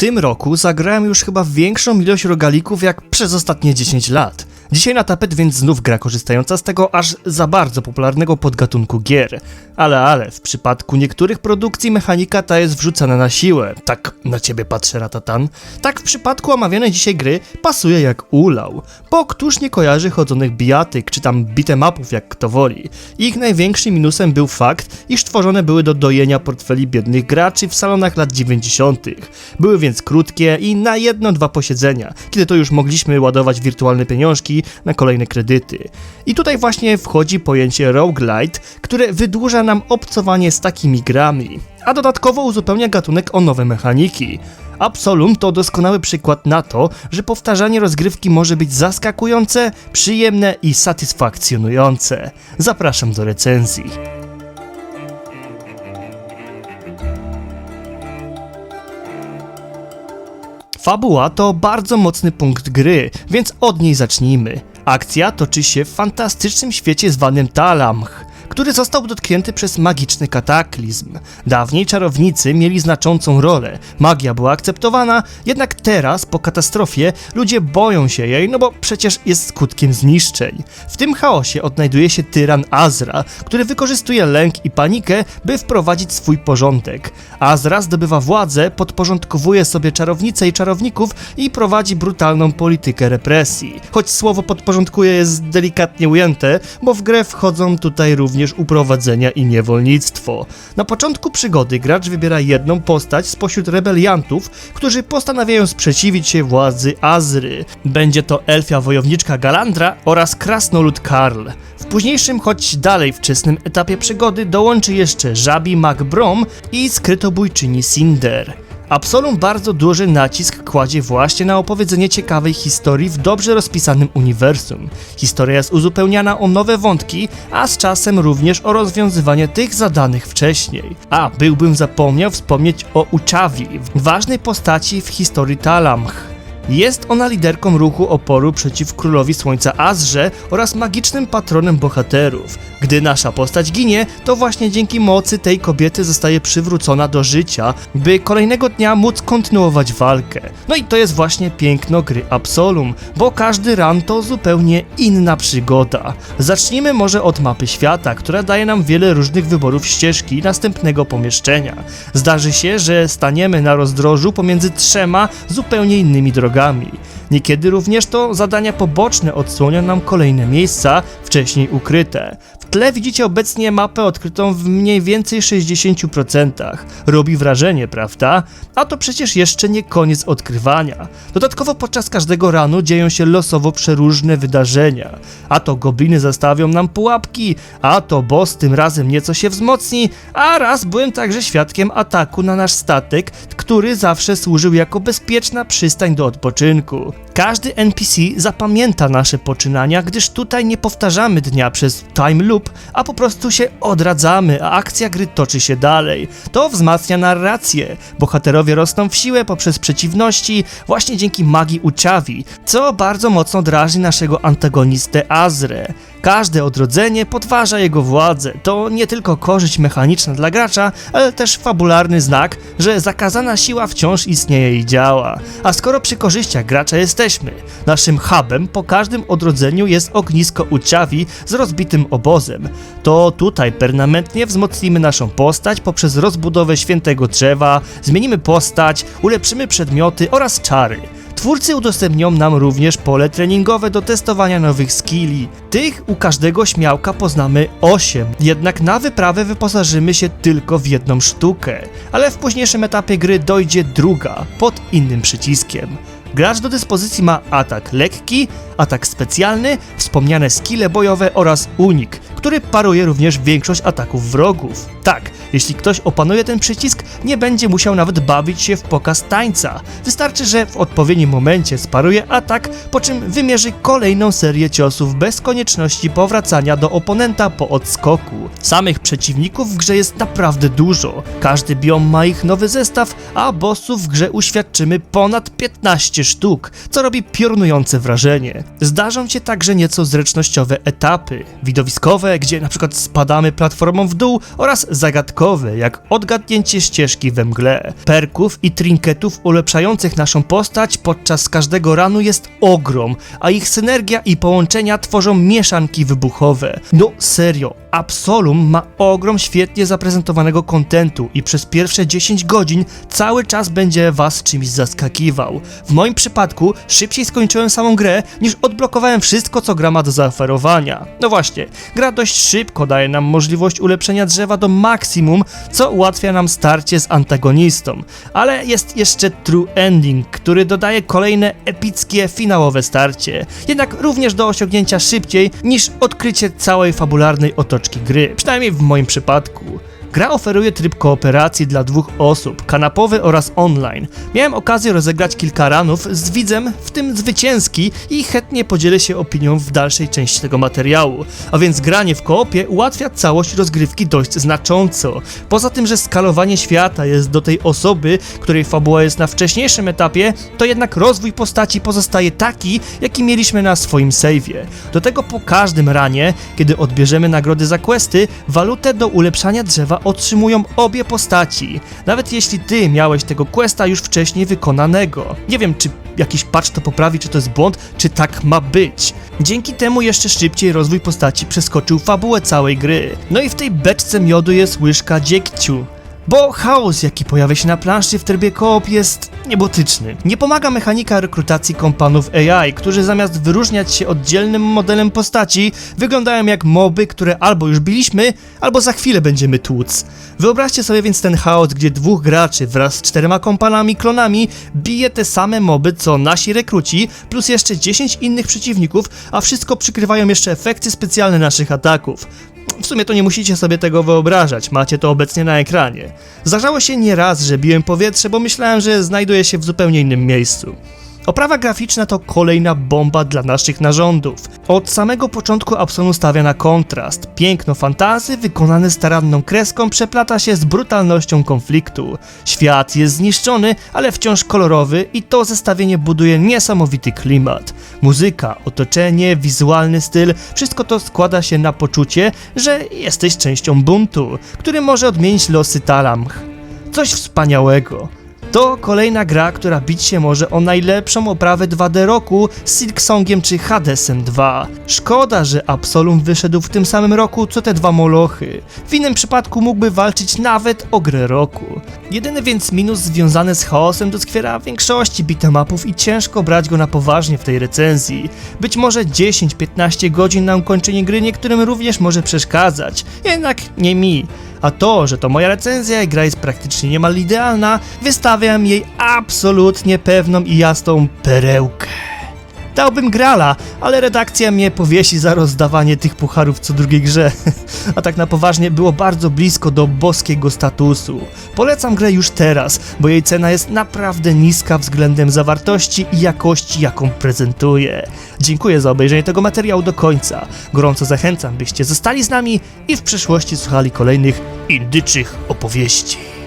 tym roku zagrałem już chyba większą ilość rogalików jak przez ostatnie 10 lat. Dzisiaj na tapet więc znów gra korzystająca z tego aż za bardzo popularnego podgatunku gier. Ale ale, w przypadku niektórych produkcji mechanika ta jest wrzucana na siłę. Tak na ciebie patrzę, Ratatan. Tak w przypadku omawianej dzisiaj gry pasuje jak ulał. Bo któż nie kojarzy chodzonych bijatyk, czy tam beatemapów jak kto woli. Ich największym minusem był fakt, iż tworzone były do dojenia portfeli biednych graczy w salonach lat 90. Były więc krótkie i na jedno-dwa posiedzenia, kiedy to już mogliśmy ładować wirtualne pieniążki na kolejne kredyty. I tutaj właśnie wchodzi pojęcie roguelite, które wydłuża nam obcowanie z takimi grami, a dodatkowo uzupełnia gatunek o nowe mechaniki. Absolum to doskonały przykład na to, że powtarzanie rozgrywki może być zaskakujące, przyjemne i satysfakcjonujące. Zapraszam do recenzji. Fabuła to bardzo mocny punkt gry, więc od niej zacznijmy. Akcja toczy się w fantastycznym świecie zwanym Talamch, który został dotknięty przez magiczny kataklizm. Dawniej czarownicy mieli znaczącą rolę, magia była akceptowana, jednak teraz, po katastrofie, ludzie boją się jej, no bo przecież jest skutkiem zniszczeń. W tym chaosie odnajduje się tyran Azra, który wykorzystuje lęk i panikę, by wprowadzić swój porządek. Azra zdobywa władzę, podporządkowuje sobie czarownice i czarowników i prowadzi brutalną politykę represji. Choć słowo podporządkuje jest delikatnie ujęte, bo w grę wchodzą tutaj również uprowadzenia i niewolnictwo. Na początku przygody gracz wybiera jedną postać spośród rebeliantów, którzy postanawiają sprzeciwić się władzy Azry. Będzie to elfia wojowniczka Galandra oraz krasnolud Karl. W późniejszym, choć dalej wczesnym etapie przygody dołączy jeszcze żabi Mag Brom i skrytobójczyni Cinder. Absolum bardzo duży nacisk kładzie właśnie na opowiedzenie ciekawej historii w dobrze rozpisanym uniwersum. Historia jest uzupełniana o nowe wątki, a z czasem również o rozwiązywanie tych zadanych wcześniej. A byłbym zapomniał wspomnieć o Uchavi, ważnej postaci w historii Talamch. Jest ona liderką ruchu oporu przeciw królowi słońca Azrze oraz magicznym patronem bohaterów. Gdy nasza postać ginie, to właśnie dzięki mocy tej kobiety zostaje przywrócona do życia, by kolejnego dnia móc kontynuować walkę. No i to jest właśnie piękno gry Absolum, bo każdy run to zupełnie inna przygoda. Zacznijmy może od mapy świata, która daje nam wiele różnych wyborów ścieżki następnego pomieszczenia. Zdarzy się, że staniemy na rozdrożu pomiędzy trzema zupełnie innymi drogami. Niekiedy również to zadania poboczne odsłonią nam kolejne miejsca wcześniej ukryte. Tle widzicie obecnie mapę odkrytą w mniej więcej 60%. Robi wrażenie, prawda? A to przecież jeszcze nie koniec odkrywania. Dodatkowo podczas każdego ranu dzieją się losowo przeróżne wydarzenia. A to gobliny zastawią nam pułapki, a to boss tym razem nieco się wzmocni, a raz byłem także świadkiem ataku na nasz statek, który zawsze służył jako bezpieczna przystań do odpoczynku. Każdy NPC zapamięta nasze poczynania, gdyż tutaj nie powtarzamy dnia przez time loop, a po prostu się odradzamy, a akcja gry toczy się dalej. To wzmacnia narrację. Bohaterowie rosną w siłę poprzez przeciwności właśnie dzięki magii Uchavi, co bardzo mocno drażni naszego antagonistę Azrę. Każde odrodzenie podważa jego władzę. To nie tylko korzyść mechaniczna dla gracza, ale też fabularny znak, że zakazana siła wciąż istnieje i działa. A skoro przy korzyściach gracza jesteśmy, naszym hubem po każdym odrodzeniu jest ognisko Uchavi z rozbitym obozem. To tutaj permanentnie wzmocnimy naszą postać poprzez rozbudowę świętego drzewa, zmienimy postać, ulepszymy przedmioty oraz czary. Twórcy udostępnią nam również pole treningowe do testowania nowych skilli. Tych u każdego śmiałka poznamy 8, jednak na wyprawę wyposażymy się tylko w jedną sztukę, ale w późniejszym etapie gry dojdzie druga, pod innym przyciskiem. Gracz do dyspozycji ma atak lekki, atak specjalny, wspomniane skille bojowe oraz unik, który paruje również większość ataków wrogów. Tak, jeśli ktoś opanuje ten przycisk, nie będzie musiał nawet bawić się w pokaz tańca. Wystarczy, że w odpowiednim momencie sparuje atak, po czym wymierzy kolejną serię ciosów bez konieczności powracania do oponenta po odskoku. Samych przeciwników w grze jest naprawdę dużo. Każdy biom ma ich nowy zestaw, a bossów w grze uświadczymy ponad 15 15 sztuk, co robi piorunujące wrażenie. Zdarzą się także nieco zręcznościowe etapy, widowiskowe, gdzie na przykład spadamy platformą w dół oraz zagadkowe, jak odgadnięcie ścieżki we mgle. Perków i trinketów ulepszających naszą postać podczas każdego ranu jest ogrom, a ich synergia i połączenia tworzą mieszanki wybuchowe. No serio, Absolum ma ogrom świetnie zaprezentowanego kontentu i przez pierwsze 10 godzin cały czas będzie was czymś zaskakiwał. W moim przypadku szybciej skończyłem samą grę niż odblokowałem wszystko co gra ma do zaoferowania. No właśnie, gra dość szybko daje nam możliwość ulepszenia drzewa do maksimum, co ułatwia nam starcie z antagonistą. Ale jest jeszcze True Ending, który dodaje kolejne epickie finałowe starcie. Jednak również do osiągnięcia szybciej niż odkrycie całej fabularnej otoczki gry, przynajmniej w moim przypadku. Gra oferuje tryb kooperacji dla dwóch osób, kanapowy oraz online. Miałem okazję rozegrać kilka ranów z widzem, w tym zwycięski i chętnie podzielę się opinią w dalszej części tego materiału. A więc granie w koopie ułatwia całość rozgrywki dość znacząco. Poza tym, że skalowanie świata jest do tej osoby, której fabuła jest na wcześniejszym etapie, to jednak rozwój postaci pozostaje taki, jaki mieliśmy na swoim save'ie. Do tego po każdym ranie, kiedy odbierzemy nagrody za questy, walutę do ulepszania drzewa otrzymują obie postaci. Nawet jeśli ty miałeś tego questa już wcześniej wykonanego. Nie wiem, czy jakiś patch to poprawi, czy to jest błąd, czy tak ma być. Dzięki temu jeszcze szybciej rozwój postaci przeskoczył fabułę całej gry. No i w tej beczce miodu jest łyżka dziegciu. Bo chaos, jaki pojawia się na planszy w trybie koop jest niebotyczny. Nie pomaga mechanika rekrutacji kompanów AI, którzy zamiast wyróżniać się oddzielnym modelem postaci, wyglądają jak moby, które albo już biliśmy, albo za chwilę będziemy tłuc. Wyobraźcie sobie więc ten chaos, gdzie dwóch graczy wraz z czterema kompanami klonami bije te same moby co nasi rekruci, plus jeszcze 10 innych przeciwników, a wszystko przykrywają jeszcze efekty specjalne naszych ataków. W sumie to nie musicie sobie tego wyobrażać, macie to obecnie na ekranie. Zdarzało się nieraz, że biłem powietrze, bo myślałem, że znajduję się w zupełnie innym miejscu. Oprawa graficzna to kolejna bomba dla naszych narządów. Od samego początku Absolum stawia na kontrast. Piękno fantazy wykonane staranną kreską przeplata się z brutalnością konfliktu. Świat jest zniszczony, ale wciąż kolorowy i to zestawienie buduje niesamowity klimat. Muzyka, otoczenie, wizualny styl, wszystko to składa się na poczucie, że jesteś częścią buntu, który może odmienić losy Talamch. Coś wspaniałego. To kolejna gra, która bić się może o najlepszą oprawę 2D roku z Silksongiem czy Hadesem 2. Szkoda, że Absolum wyszedł w tym samym roku co te dwa molochy. W innym przypadku mógłby walczyć nawet o grę roku. Jedyny więc minus związany z chaosem doskwiera większości beatemapów i ciężko brać go na poważnie w tej recenzji. Być może 10-15 godzin na ukończenie gry niektórym również może przeszkadzać, jednak nie mi. A to, że to moja recenzja i gra jest praktycznie niemal idealna, wystawiam jej absolutnie pewną i jasną perełkę. Dałbym grala, ale redakcja mnie powiesi za rozdawanie tych pucharów co drugiej grze. A tak na poważnie było bardzo blisko do boskiego statusu. Polecam grę już teraz, bo jej cena jest naprawdę niska względem zawartości i jakości, jaką prezentuje. Dziękuję za obejrzenie tego materiału do końca. Gorąco zachęcam, byście zostali z nami i w przyszłości słuchali kolejnych indyczych opowieści.